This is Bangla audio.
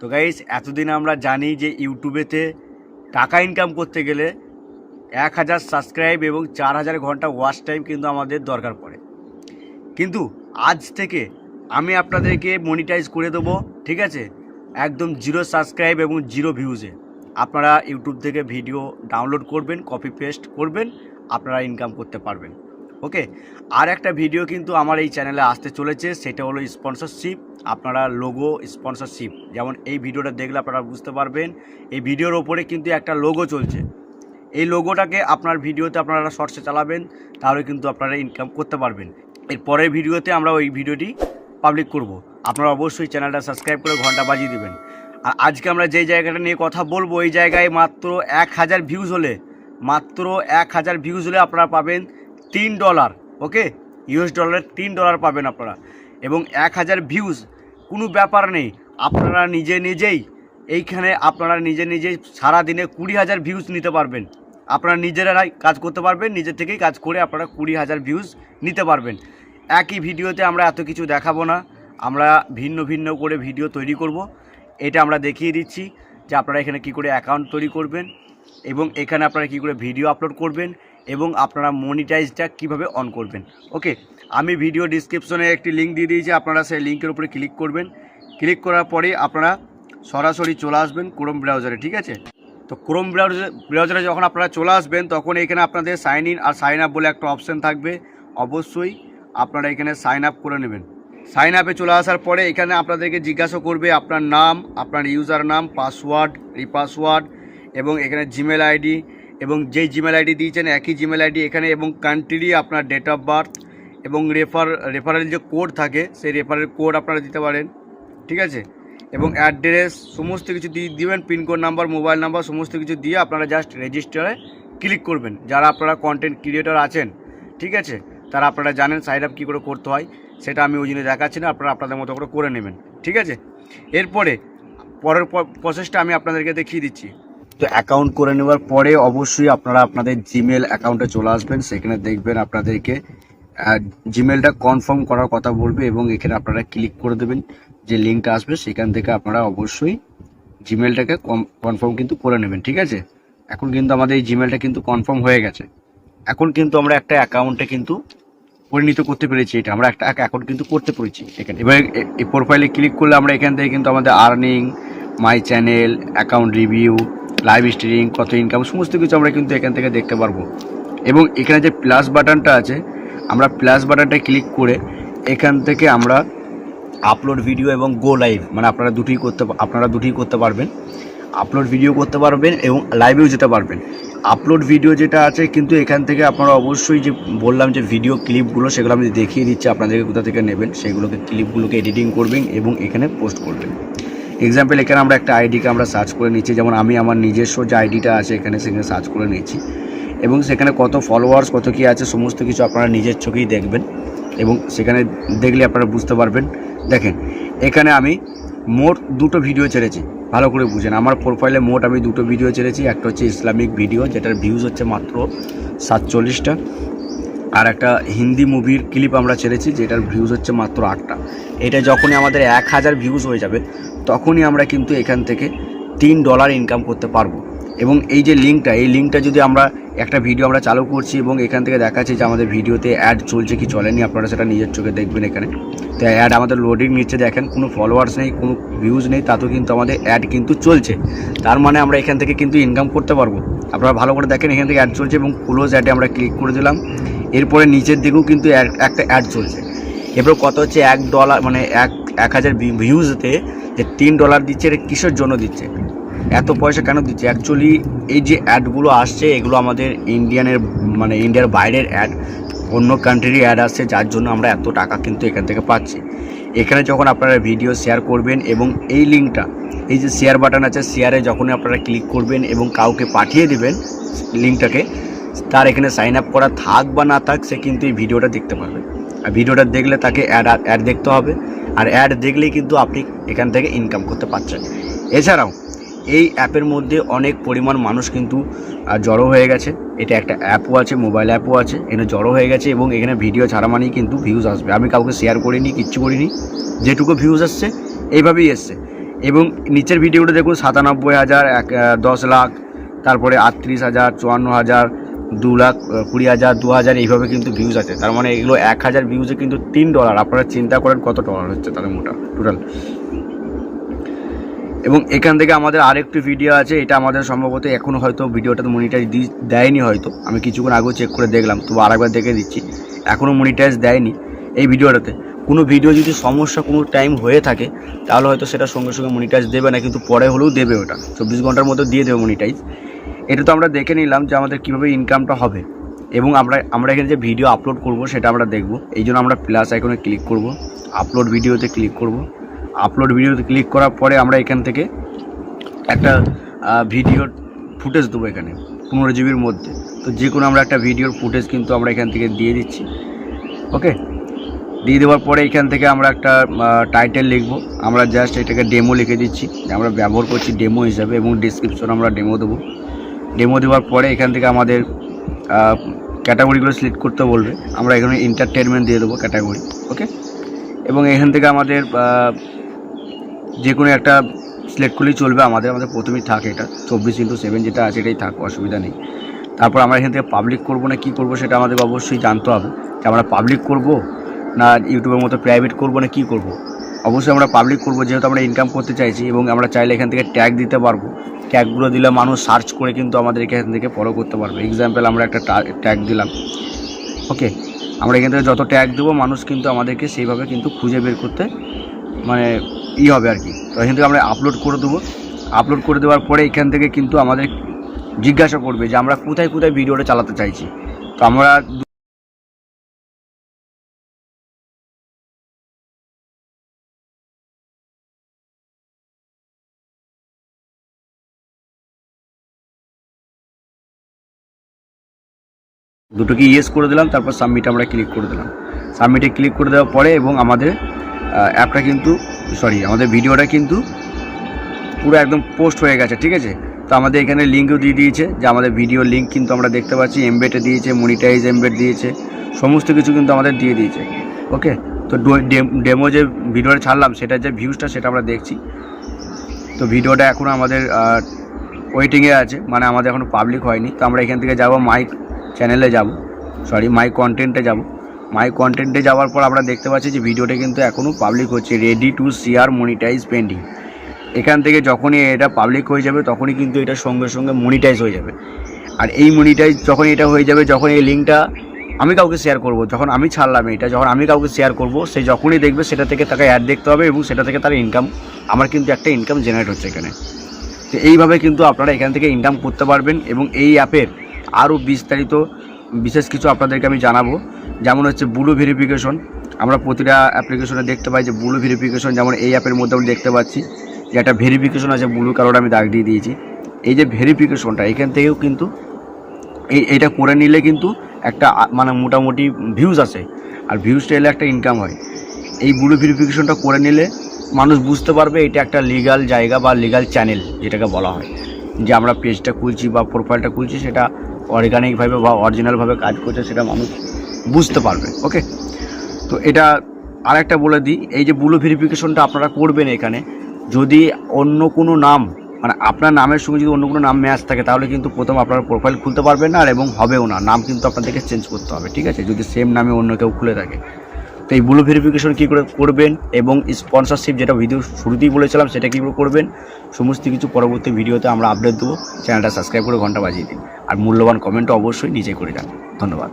তো গাইস এতদিন আমরা জানি যে ইউটিউবেতে টাকা ইনকাম করতে গেলে এক হাজার সাবস্ক্রাইব এবং চার হাজার ঘণ্টা ওয়াচ টাইম কিন্তু আমাদের দরকার পড়ে। কিন্তু আজ থেকে আমি আপনাদেরকে মনিটাইজ করে দেবো, ঠিক আছে? একদম জিরো সাবস্ক্রাইব এবং জিরো ভিউজে আপনারা ইউটিউব থেকে ভিডিও ডাউনলোড করবেন কপি পেস্ট করবেন, আপনারা ইনকাম করতে পারবেন। ওকে? আর একটা ভিডিও কিন্তু আমার এই চ্যানেলে আসতে চলেছে, সেটা হলো স্পন্সরশিপ আপনারা লোগো স্পন্সরশিপ যেমন এই ভিডিওটা দেখলে আপনারা বুঝতে পারবেন, এই ভিডিওর ওপরে কিন্তু একটা লোগো চলছে। এই লোগোটাকে আপনার ভিডিওতে আপনারা শর্টসে চালাবেন, তাহলে কিন্তু আপনারা ইনকাম করতে পারবেন। এর পরের ভিডিওতে আমরা ওই ভিডিওটি পাবলিক করব। আপনারা অবশ্যই চ্যানেলটা সাবস্ক্রাইব করে ঘণ্টা বাজিয়ে দেবেন। আর আজকে আমরা যেই জায়গাটা নিয়ে কথা বলব, এই জায়গায় মাত্র এক হাজার ভিউজ হলে, মাত্র এক হাজার ভিউজ হলে আপনারা পাবেন তিন ডলার, ওকে? ইউএস ডলারের তিন ডলার পাবেন আপনারা। এবং এক হাজার ভিউজ কোনো ব্যাপার নেই। আপনারা নিজে নিজেই, এইখানে আপনারা নিজে নিজেই সারাদিনে কুড়ি হাজার ভিউজ নিতে পারবেন। আপনারা নিজেরাই কাজ করতে পারবেন, নিজে থেকেই কাজ করে আপনারা কুড়ি হাজার ভিউজ নিতে পারবেন। একই ভিডিওতে আমরা এত কিছু দেখাবো না। আমরা ভিন্ন ভিন্ন করে ভিডিও তৈরি করব। এটা আমরা দেখিয়ে দিচ্ছি যে আপনারা এখানে কি করে অ্যাকাউন্ট তৈরি করবেন এবং এখানে আপনারা কি করে ভিডিও আপলোড করবেন। এবং আপনারা মনিটাইজটা কীভাবে অন করবেন। ওকে আমি ভিডিও ডিসক্রিপশনে একটি লিঙ্ক দিয়ে দিয়েছি, আপনারা সেই লিঙ্কের উপরে ক্লিক করবেন। ক্লিক করার পরে আপনারা সরাসরি চলে আসবেন ক্রোম ব্রাউজারে ঠিক আছে? তো ক্রোম ব্রাউজার ব্রাউজারে যখন আপনারা চলে আসবেন, তখন এখানে আপনাদের সাইন ইন আর সাইন আপ বলে একটা অপশান থাকবে। অবশ্যই আপনারা এখানে সাইন আপ করে নেবেন। সাইন আপে চলে আসার পরে এখানে আপনাদেরকে জিজ্ঞাসা করবে আপনার নাম, আপনার ইউজার নাম পাসওয়ার্ড রিপাসওয়ার্ড এবং এখানে জিমেল আইডি এবং যেই জিমেল আইডি দিয়েছেন, একই জিমেল আইডি এখানে এবং কান্ট্রি আপনার ডেট অফ বার্থ এবং রেফার রেফারেল যে কোড থাকে, সেই রেফারেল কোড আপনারা দিতে পারেন, ঠিক আছে? এবং অ্যাড্রেস সমস্ত কিছু দিয়ে দিবেন পিনকোড নাম্বার মোবাইল নাম্বার সমস্ত কিছু দিয়ে আপনারা জাস্ট রেজিস্টারে ক্লিক করবেন। যারা আপনারা কন্টেন্ট ক্রিয়েটর আছেন, ঠিক আছে? তারা আপনারা জানেন সাইড আপ কী করে করতে হয়, সেটা আমি ওই জন্য দেখাচ্ছি না, আপনারা আপনাদের মতো করে করে নেবেন, ঠিক আছে? এরপরে, পরের প্রসেসটা আমি আপনাদেরকে দেখিয়ে দিচ্ছি। তো অ্যাকাউন্ট করে নেওয়ার পরে অবশ্যই আপনারা আপনাদের জিমেল অ্যাকাউন্টে চলে আসবেন। সেখানে দেখবেন আপনাদেরকে জিমেলটা কনফার্ম করার কথা বলবে এবং এখানে আপনারা ক্লিক করে দেবেন যে লিঙ্কটা আসবে। সেখান থেকে আপনারা অবশ্যই জিমেলটাকে কনফার্ম কিন্তু করে নেবেন, ঠিক আছে? এখন কিন্তু আমাদের এই জিমেলটা কিন্তু কনফার্ম হয়ে গেছে। এখন কিন্তু আমরা একটা অ্যাকাউন্টে কিন্তু পরিণত করতে পেরেছি এটা। আমরা একটা অ্যাকাউন্ট কিন্তু করতে পেরেছি এখানে। এবার এই প্রোফাইলে ক্লিক করলে আমরা এখান থেকে কিন্তু আমাদের earning my channel account review live streaming কত ইনকাম সমস্ত কিছু আমরা কিন্তু এখান থেকে দেখতে পারব। এবং এখানে যে প্লাস বাটনটা আছে, আমরা প্লাস বাটনটা ক্লিক করে এখান থেকে আমরা আপলোড ভিডিও এবং গো লাইভ মানে আপনারা দুটোই করতে আপনারা দুটোই করতে পারবেন। আপলোড ভিডিও করতে পারবেন এবং লাইভেও যেতে পারবেন। আপলোড ভিডিও যেটা আছে, কিন্তু এখান থেকে আপনারা অবশ্যই যে বললাম যে ভিডিও ক্লিপগুলো সেগুলো আমি দেখিয়ে দিচ্ছি, আপনাদেরকে কোথা থেকে নেবেন, সেগুলোকে ক্লিপগুলোকে এডিটিং করবেন এবং এখানে পোস্ট করবেন। এক্সাম্পল এখানে আমরা একটা আইডিকে আমরা সার্চ করে নিচ্ছি। যেমন আমি আমার নিজস্ব যে আইডিটা আছে, এখানে সেখানে সার্চ করে নিচ্ছি। এবং সেখানে কত ফলোয়ার্স কত কী আছে, সমস্ত কিছু আপনারা নিজের চোখেই দেখবেন। এবং সেখানে দেখলে আপনারা বুঝতে পারবেন। দেখেন, এখানে আমি মোট দুটো ভিডিও ছেড়েছি। ভালো করে বুঝেন। আমার প্রোফাইলে মোট আমি দুটো ভিডিও ছেড়েছি। একটা হচ্ছে ইসলামিক ভিডিও যেটার ভিউজ হচ্ছে মাত্র সাতচল্লিশটা। আর একটা হিন্দি মুভির ক্লিপ আমরা ছেড়েছি, যেটার ভিউজ হচ্ছে মাত্র আটটা। এটা যখনই আমাদের এক হাজার ভিউজ হয়ে যাবে, তখনই আমরা কিন্তু এখান থেকে তিন ডলার ইনকাম করতে পারব। এবং এই যে লিঙ্কটা এই লিঙ্কটা যদি আমরা একটা ভিডিও আমরা চালু করছি এবং এখান থেকে দেখাচ্ছি যে আমাদের ভিডিওতে অ্যাড চলছে কি চলেনি, আপনারা সেটা নিজের চোখে দেখবেন এখানে। তো অ্যাড আমাদের লোডিং নিচ্ছে, দেখেন, কোনো ফলোয়ার্স নেই, কোনো ভিউজ নেই তাতেও কিন্তু আমাদের অ্যাড কিন্তু চলছে। তার মানে আমরা এখান থেকে কিন্তু ইনকাম করতে পারব। আপনারা ভালো করে দেখেন, এখান থেকে অ্যাড চলছে এবং ক্লোজ অ্যাডে আমরা ক্লিক করে দিলাম। এরপরে নিচের দিকেও কিন্তু একটা অ্যাড চলছে। এরপর কত হচ্ছে? এক ডলার মানে এক এক হাজার ভিউজতে যে তিন ডলার দিচ্ছে, এটা কিসের জন্য দিচ্ছে? এত পয়সা কেন দিচ্ছে? অ্যাকচুয়ালি এই যে অ্যাডগুলো আসছে, এগুলো আমাদের ইন্ডিয়ানের মানে ইন্ডিয়ার বাইরের অ্যাড অন্য কান্ট্রির অ্যাড আসছে, যার জন্য আমরা এত টাকা কিন্তু এখান থেকে পাচ্ছি। এখানে যখন আপনারা ভিডিও শেয়ার করবেন এবং এই লিঙ্কটা এই যে শেয়ার বাটন আছে শেয়ারে যখনই আপনারা ক্লিক করবেন এবং কাউকে পাঠিয়ে দেবেন লিঙ্কটাকে তার এখানে সাইন আপ করা থাক বা না থাক, সে কিন্তু এই ভিডিওটা দেখতে পারবে। আর ভিডিওটা দেখলে তাকে অ্যাড অ্যাড দেখতে হবে। আর অ্যাড দেখলেই কিন্তু আপনি এখান থেকে ইনকাম করতে পারছেন। এছাড়াও, এই অ্যাপের মধ্যে অনেক পরিমাণ মানুষ কিন্তু জড়ো হয়ে গেছে। এটা একটা অ্যাপও আছে মোবাইল অ্যাপও আছে। এখানে জড়ো হয়ে গেছে এবং এখানে ভিডিও ছাড়া মানেই কিন্তু ভিউজ আসবে। আমি কাউকে শেয়ার করিনি, কিচ্ছু করিনি। যেটুকু ভিউজ আসছে, এইভাবেই এসছে। এবং নিচের ভিডিওটা দেখুন, সাতানব্বই হাজার, এক দশ লাখ, তারপরে আটত্রিশ হাজার, চুয়ান্ন হাজার দু লাখ কুড়ি হাজার, দু হাজার, এইভাবে কিন্তু ভিউজ আছে। তার মানে এগুলো এক হাজার ভিউজে কিন্তু তিন ডলার আপনারা চিন্তা করেন কত ডলার হচ্ছে তাদের মোটা টোটাল এবং এখান থেকে আমাদের আরেকটি ভিডিও আছে, এটা আমাদের সম্ভবত এখনও হয়তো ভিডিওটা মনিটাইজ দি, দেয়নি হয়তো। আমি কিছুক্ষণ আগেও চেক করে দেখলাম, তবু আরেকবার দেখে দিচ্ছি। এখনও মনিটাইজ দেয়নি এই ভিডিওটাতে কোনো ভিডিও যদি সমস্যা কোনো টাইম হয়ে থাকে, তাহলে হয়তো সেটা সঙ্গে সঙ্গে মনিটাইজ দেবে না, কিন্তু পরে হলেও দেবে ওটা। চব্বিশ ঘণ্টার মধ্যে দিয়ে দেবে মনিটাইজ এটা তো আমরা দেখে নিলাম যে আমাদের কীভাবে ইনকামটা হবে। এবং আমরা আমরা এখানে যে ভিডিও আপলোড করব সেটা আমরা দেখব। এই জন্য আমরা প্লাস আইকনে ক্লিক করব আপলোড ভিডিওতে ক্লিক করব। আপলোড ভিডিওতে ক্লিক করার পরে আমরা এখান থেকে একটা ভিডিওর ফুটেজ দেবো এখানে, পনেরো জিবির মধ্যে। তো যে কোনো আমরা একটা ভিডিওর ফুটেজ কিন্তু আমরা এখান থেকে দিয়ে দিচ্ছি। ওকে দিয়ে দেওয়ার পরে এখান থেকে আমরা একটা টাইটেল লিখব। আমরা জাস্ট এটাকে ডেমো লিখে দিচ্ছি। আমরা ব্যবহার করছি ডেমো হিসাবে এবং ডিসক্রিপশন আমরা ডেমো দেবো। ডেমো দেওয়ার পরে এখান থেকে আমাদের ক্যাটাগরিগুলো সিলেক্ট করতে বলবে। আমরা এখানে এন্টারটেনমেন্ট দিয়ে দেবো ক্যাটাগরি ওকে এবং এখান থেকে আমাদের যে কোনো একটা সিলেক্ট করলেই চলবে। আমাদের আমাদের প্রথমেই থাকে এটা, চব্বিশ ইন্টু সেভেন যেটা আছে এটাই থাক, অসুবিধা নেই। তারপর আমরা এখান থেকে পাবলিক করব না, কি করব সেটা আমাদের অবশ্যই জানতে হবে। যে আমরা পাবলিক করব না ইউটিউবের মতো প্রাইভেট করব না, কি করব? অবশ্যই আমরা পাবলিক করব, যেহেতু আমরা ইনকাম করতে চাইছি এবং আমরা চাইলে এখান থেকে ট্যাগ দিতে পারব। ট্যাগগুলো দিলে মানুষ সার্চ করে কিন্তু আমাদের এখান থেকে ফলো করতে পারবে। এক্সাম্পল আমরা একটা ট্যাগ দিলাম। ওকে আমরা এখান থেকে যত ট্যাগ দেবো, মানুষ কিন্তু আমাদেরকে সেইভাবে কিন্তু খুঁজে বের করতে মানে ই হবে আর কি। তো এখান থেকে আমরা আপলোড করে দেবো। আপলোড করে দেওয়ার পরে এখান থেকে কিন্তু আমাদের জিজ্ঞাসা করবে যে আমরা কোথায় কোথায় ভিডিওটা চালাতে চাইছি। তো আমরা দুটোকে ইয়েস করে দিলাম, তারপর সাবমিট আমরা ক্লিক করে দিলাম। সাবমিটে ক্লিক করে দেওয়ার পরে এবং আমাদের অ্যাপটা কিন্তু সরি আমাদের ভিডিওটা কিন্তু পুরো একদম পোস্ট হয়ে গেছে, ঠিক আছে? তো আমাদের এখানে লিঙ্কও দিয়ে দিয়েছে, যে আমাদের ভিডিও লিঙ্ক কিন্তু আমরা দেখতে পাচ্ছি এমবেটে দিয়েছে মনিটাইজ এমবেড দিয়েছে, সমস্ত কিছু কিন্তু আমাদের দিয়ে দিয়েছে ওকে তো ডেমো যে ভিডিওটা ছাড়লাম, সেটার যে ভিউজটা সেটা আমরা দেখছি। তো ভিডিওটা এখনও আমাদের ওয়েটিংয়ে আছে মানে আমাদের এখনও পাবলিক হয়নি। তো আমরা এখান থেকে যাব মাই চ্যানেলে যাব। সরি মাই কন্টেন্টে যাব। মাই কন্টেন্টে যাওয়ার পর আমরা দেখতে পাচ্ছি যে ভিডিওটা কিন্তু এখনও পাবলিক হচ্ছে ready to share monetize pending এখান থেকে যখনই এটা পাবলিক হয়ে যাবে, তখনই কিন্তু এটা সঙ্গে সঙ্গে মনিটাইজ হয়ে যাবে। আর এই মনিটাইজ যখন এটা হয়ে যাবে যখন এই লিঙ্কটা আমি কাউকে শেয়ার করব, যখন আমি ছাড়লাম এটা, যখন আমি কাউকে শেয়ার করব, সে যখনই দেখবে, সেটা থেকে তাকে অ্যাড দেখতে হবে এবং সেটা থেকে তার ইনকাম আমার কিন্তু একটা ইনকাম জেনারেট হচ্ছে এখানে। তো এইভাবে কিন্তু আপনারা এখান থেকে ইনকাম করতে পারবেন এবং এই অ্যাপের আরও বিস্তারিত বিশেষ কিছু আপনাদেরকে আমি জানাব। যেমন হচ্ছে ব্লু ভেরিফিকেশন আমরা প্রতিটা অ্যাপ্লিকেশনে দেখতে পাই যে ব্লু ভেরিফিকেশন যেমন এই অ্যাপের মধ্যে আমরা দেখতে পাচ্ছি, যে একটা ভেরিফিকেশন আছে ব্লু কালারটা আমি দাগ দিয়ে দিয়েছি। এই যে ভেরিফিকেশনটা এখান থেকেও কিন্তু এই এটা করে নিলে কিন্তু একটা মানে মোটামুটি ভিউজ আসে। আর ভিউজটা এলে একটা ইনকাম হয়। এই ব্লু ভেরিফিকেশনটা করে নিলে মানুষ বুঝতে পারবে এটা একটা লিগাল জায়গা বা লিগাল চ্যানেল যেটাকে বলা হয়। যে আমরা পেজটা খুলছি বা প্রোফাইলটা খুলছি, সেটা অর্গানিকভাবে বা অরিজিনালভাবে কাজ করছে সেটা মানুষ বুঝতে পারবে ওকে তো এটা আরেকটা বলে দিই, এই যে ব্লু ভেরিফিকেশনটা আপনারা করবেন এখানে, যদি অন্য কোনো নাম মানে আপনার নামের সঙ্গে যদি অন্য কোনো নাম ম্যাচ থাকে, তাহলে কিন্তু প্রথম আপনার প্রোফাইল খুলতে পারবেন না আর এবং হবেও না, নাম কিন্তু আপনাদেরকে চেঞ্জ করতে হবে, ঠিক আছে? যদি সেম নামে অন্য কেউ খুলে থাকে। তো এই ব্লু ভেরিফিকেশন কী করে করবেন এবং স্পন্সরশিপ যেটা ভিডিও শুরুতেই বলেছিলাম সেটা কী করে করবেন, সমস্ত কিছু পরবর্তী ভিডিওতে আমরা আপডেট দেবো। চ্যানেলটা সাবস্ক্রাইব করে ঘণ্টা বাজিয়ে দিন। আর মূল্যবান কমেন্টও অবশ্যই নিজে করে যান। ধন্যবাদ।